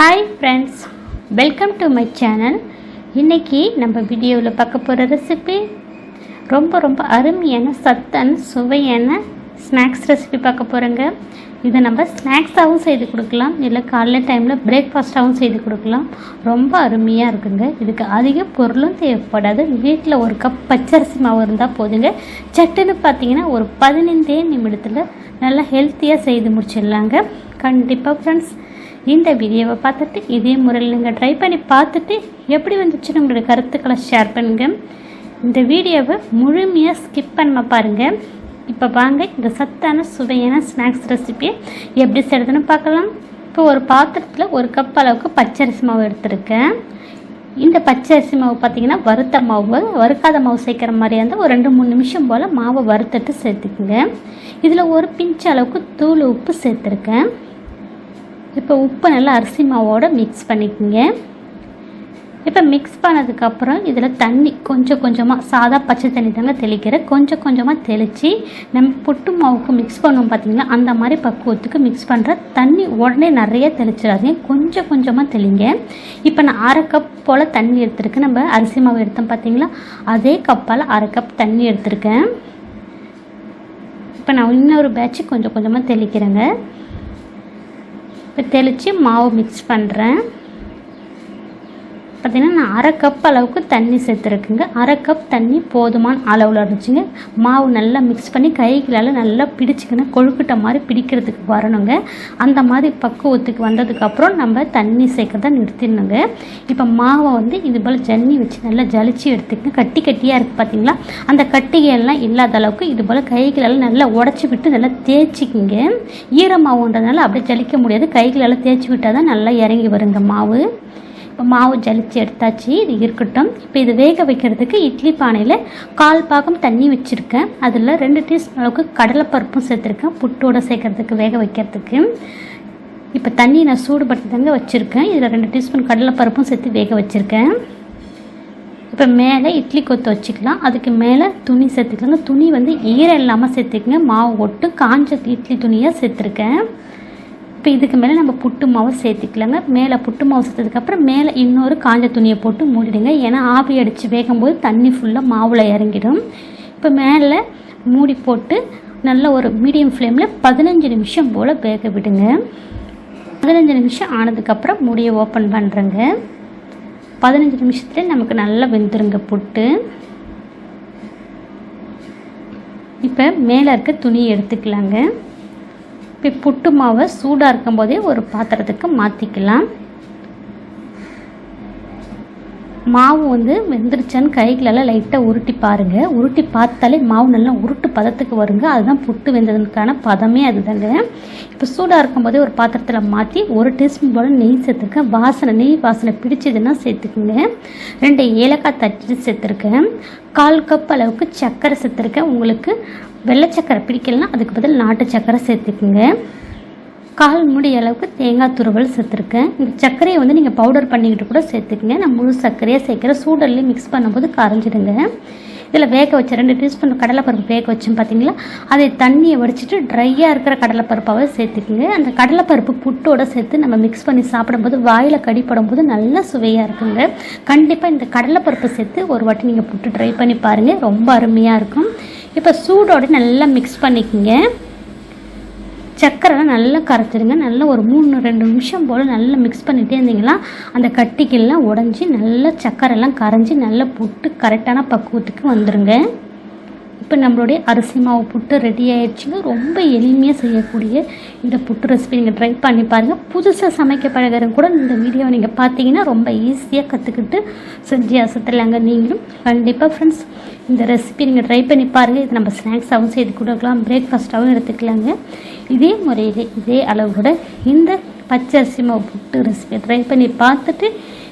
Hi friends welcome to my channel இன்றைக்கி நம்ம வீடியோவில் பார்க்க போகிற ரெசிபி ரொம்ப ரொம்ப அருமையான சத்தன் சுவையான ஸ்நாக்ஸ் ரெசிபி பார்க்க போகிறோங்க இதை நம்ம ஸ்நாக்ஸாகவும் செய்து கொடுக்கலாம். இல்லை காலைல டைமில் பிரேக்ஃபாஸ்ட்டாகவும் செய்து கொடுக்கலாம். ரொம்ப அருமையாக இருக்குங்க. இதுக்கு அதிக பொருளும் தேவைப்படாது. வீட்டில் ஒரு கப் பச்சரிசி மாவு இருந்தால் போதுங்க. சட்டுன்னு பார்த்தீங்கன்னா ஒரு பதினைந்தே நிமிடத்தில் நல்லா ஹெல்த்தியாக செய்து முடிச்சிடலாங்க. கண்டிப்பாக ஃப்ரெண்ட்ஸ் இந்த வீடியோவை பார்த்துட்டு இதே முறையில் நீங்கள் ட்ரை பண்ணி பார்த்துட்டு எப்படி வந்துச்சுன்னு உங்களுடைய கருத்துக்களை ஷேர் பண்ணுங்க. இந்த வீடியோவை முழுமையாக ஸ்கிப் பண்ண பாருங்கள் இப்போ வாங்க இந்த சத்தான சுவையான ஸ்நாக்ஸ் ரெசிபியை எப்படி செய்கிறதுன்னு பார்க்கலாம். இப்போ ஒரு பாத்திரத்தில் ஒரு கப் அளவுக்கு பச்சரிசி மாவு எடுத்திருக்கேன். இந்த பச்சரிசி மாவு பார்த்தீங்கன்னா வறுத்த மாவு வறுக்காத மாவு சேர்க்குற மாதிரியா இருந்தால் ஒரு ரெண்டு மூணு நிமிஷம் போல் மாவை வறுத்துட்டு சேர்த்துக்குங்க. இதில் ஒரு பிஞ்ச் அளவுக்கு தூள் உப்பு சேர்த்துருக்கேன். இப்போ உப்பு நல்லா அரிசி மாவோடு மிக்ஸ் பண்ணிக்கோங்க. இப்போ மிக்ஸ் பண்ணதுக்கப்புறம் இதில் தண்ணி கொஞ்சம் கொஞ்சமாக சாதா பச்சை தண்ணி தாங்க தெளிக்கிறேன் கொஞ்சம் கொஞ்சமாக தெளித்து நம்ம புட்டு மாவுக்கு மிக்ஸ் பண்ணுவோம் பார்த்தீங்களா? அந்த மாதிரி பக்குவத்துக்கு மிக்ஸ் பண்ணுற தண்ணி உடனே நிறைய தெளிச்சிடாதீங்க. கொஞ்சம் கொஞ்சமாக தெளிங்க. இப்போ நான் அரை கப் போல் தண்ணி எடுத்துருக்கேன். நம்ம அரிசி மாவு எடுத்தோம் பார்த்தீங்களா? அதே கப்பால் அரை கப் தண்ணி எடுத்திருக்கேன். இப்போ நான் இன்னொரு பேட்ச் கொஞ்சம் கொஞ்சமாக தெளிக்கிறேங்க. இப்போ தெளித்து மாவு மிக்ஸ் பண்ணுறேன் பார்த்திங்கன்னா நான் அரை கப் அளவுக்கு தண்ணி சேர்த்துருக்குங்க. அரை கப் தண்ணி போதுமான அளவில் இருந்துச்சுங்க. மாவு நல்லா மிக்ஸ் பண்ணி கைகளால் நல்லா பிடிச்சிக்கணும் கொழுக்கிட்ட மாதிரி பிடிக்கிறதுக்கு வரணுங்க. அந்த மாதிரி பக்குவத்துக்கு வந்ததுக்கப்புறம் நம்ம தண்ணி சேர்க்கறத நிறுத்திடணுங்க. இப்போ மாவை வந்து இது போல் ஜன்னி வச்சு நல்லா ஜலிச்சு எடுத்துக்கணும் கட்டி கட்டியாக இருக்குது பார்த்தீங்களா அந்த கட்டிகையெல்லாம் இல்லாத அளவுக்கு இது போல் கைகளால் நல்லா உடச்சி விட்டு நல்லா தேய்ச்சிக்கிங்க. ஈரமாவுன்றதுனால அப்படியே ஜலிக்க முடியாது. கைகளால் தேய்ச்சி விட்டால் தான் நல்லா இறங்கி வருங்க மாவு. இப்போ மாவு ஜலிச்சு எடுத்தாச்சு. இது இருக்கட்டும். இப்போ இது வேக வைக்கிறதுக்கு இட்லி பானையில் கால் பாகம் தண்ணி வச்சுருக்கேன். அதில் ரெண்டு டீஸ்பூன் அளவுக்கு கடலைப்பருப்பும் சேர்த்துருக்கேன். புட்டோடு சேர்க்கறதுக்கு வேக வைக்கிறதுக்கு. இப்போ தண்ணி நான் சூடுபட்டு தாங்க வச்சுருக்கேன். இதில் ரெண்டு டீஸ்பூன் கடலைப்பருப்பும் சேர்த்து வேக வச்சுருக்கேன். இப்போ மேலே இட்லி கொத்து வச்சுக்கலாம். அதுக்கு மேலே துணி சேர்த்துக்கலாங்க. துணி வந்து ஈரம் இல்லாமல் சேர்த்துக்கங்க. மாவு ஒட்டு காஞ்ச இட்லி துணியாக சேர்த்துருக்கேன். இப்போ இதுக்கு மேலே நம்ம புட்டு மாவு சேர்த்துக்கலாங்க. மேலே புட்டு மாவு சேர்த்ததுக்கப்புறம் மேலே இன்னொரு காஞ்ச துணியை போட்டு மூடிடுங்க. ஏன்னா ஆவி அடித்து வேகும்போது தண்ணி ஃபுல்லாக மாவில் இறங்கிடும். இப்போ மேலே மூடி போட்டு நல்ல ஒரு மீடியம் ஃப்ளேமில் பதினஞ்சு நிமிஷம் போல் வேக விடுங்க. பதினஞ்சு நிமிஷம் ஆனதுக்கப்புறம் மூடியை ஓப்பன் பண்ணுறேங்க பதினஞ்சு நிமிஷத்துல நமக்கு நல்லா வெந்துருங்க புட்டு. இப்போ மேலே இருக்க துணியை எடுத்துக்கலாங்க. இப்போ புட்டு மாவை சூடாக இருக்கும்போதே ஒரு பாத்திரத்துக்கு மாற்றிக்கலாம் மாவு வந்து வெந்துருச்சான்னு கைகளெல்லாம் லைட்டாக உருட்டி பாருங்கள் உருட்டி பார்த்தாலே மாவு நல்லா உருட்டு பதத்துக்கு வருங்க. அதுதான் புட்டு வெந்ததுக்கான பதமே அதுதாங்க. இப்போ சூடாக இருக்கும்போதே ஒரு பாத்திரத்தில் மாற்றி ஒரு டீஸ்பூன் போல் நெய் சேர்த்துருக்கேன் வாசனை நெய் வாசனை பிடிச்சதுன்னா சேர்த்துக்குங்க. ரெண்டு ஏலக்காய் தட்டி சேர்த்துருக்கேன். கால் கப் அளவுக்கு சர்க்கரை சேர்த்துருக்கேன். உங்களுக்கு வெள்ளை சக்கரை பிடிக்கலனா அதுக்கு பதில் நாட்டு சக்கரை சேர்த்துக்குங்க. கால் மூடி அளவுக்கு தேங்காய் துருவல் சேர்த்துருக்கேன். இந்த சர்க்கரையை வந்து நீங்கள் பவுடர் பண்ணிக்கிட்டு கூட சேர்த்துக்குங்க. நான் முழு சர்க்கரையாக சேர்க்குற சூடல்லையும் மிக்ஸ் பண்ணும்போது கரைஞ்சிடுங்க. இதில் வேக வச்ச ரெண்டு டீஸ்பூன் கடலைப்பருப்பு வேக வச்சோம் பார்த்தீங்களா? அதை தண்ணியை வடிச்சிட்டு ட்ரையாக இருக்கிற கடலைப்பருப்பாகவே சேர்த்துக்குங்க. அந்த கடலைப்பருப்பு புட்டோட சேர்த்து நம்ம மிக்ஸ் பண்ணி சாப்பிடும்போது வாயில் கடிப்படும் போது நல்ல சுவையாக இருக்குங்க. கண்டிப்பாக இந்த கடலைப்பருப்பு சேர்த்து ஒரு வாட்டி நீங்கள் புட்டு ட்ரை பண்ணி பாருங்கள் ரொம்ப அருமையாக இருக்கும். இப்போ சூடோடு நல்லா மிக்ஸ் பண்ணிக்கோங்க. சர்க்கரைலாம் நல்லா கரைச்சிடுங்க. நல்லா ஒரு மூணு ரெண்டு நிமிஷம் போல் நல்லா மிக்ஸ் பண்ணிகிட்டே இருந்தீங்கன்னா அந்த கட்டிக்கெல்லாம் உடஞ்சி நல்லா சர்க்கரைலாம் கரைஞ்சி நல்லா புட்டு கரெக்டான பக்குவத்துக்கு வந்துடுங்க இப்போ நம்மளுடைய அரிசி மாவு புட்டு ரெடி ஆயிடுச்சுங்க. ரொம்ப எளிமையாக செய்யக்கூடிய இந்த புட்டு ரெசிபி நீங்கள் ட்ரை பண்ணி பாருங்கள் புதுசாக சமைக்க பழகிறவங்க கூட இந்த வீடியோவை நீங்கள் பார்த்தீங்கன்னா ரொம்ப ஈஸியாக கற்றுக்கிட்டு செஞ்சு அசத்துலாங்க நீங்களும். கண்டிப்பாக ஃப்ரெண்ட்ஸ் இந்த ரெசிபி நீங்கள் ட்ரை பண்ணி பாருங்கள் இது நம்ம ஸ்நாக்ஸாகவும் செய்து கொடுக்கலாம். பிரேக்ஃபாஸ்ட்டாகவும் எடுத்துக்கலாங்க. இதே முறையில் இதே அளவோட இந்த பச்சரிசி மாவு புட்டு ரெசிபி ட்ரை பண்ணி பார்த்துட்டு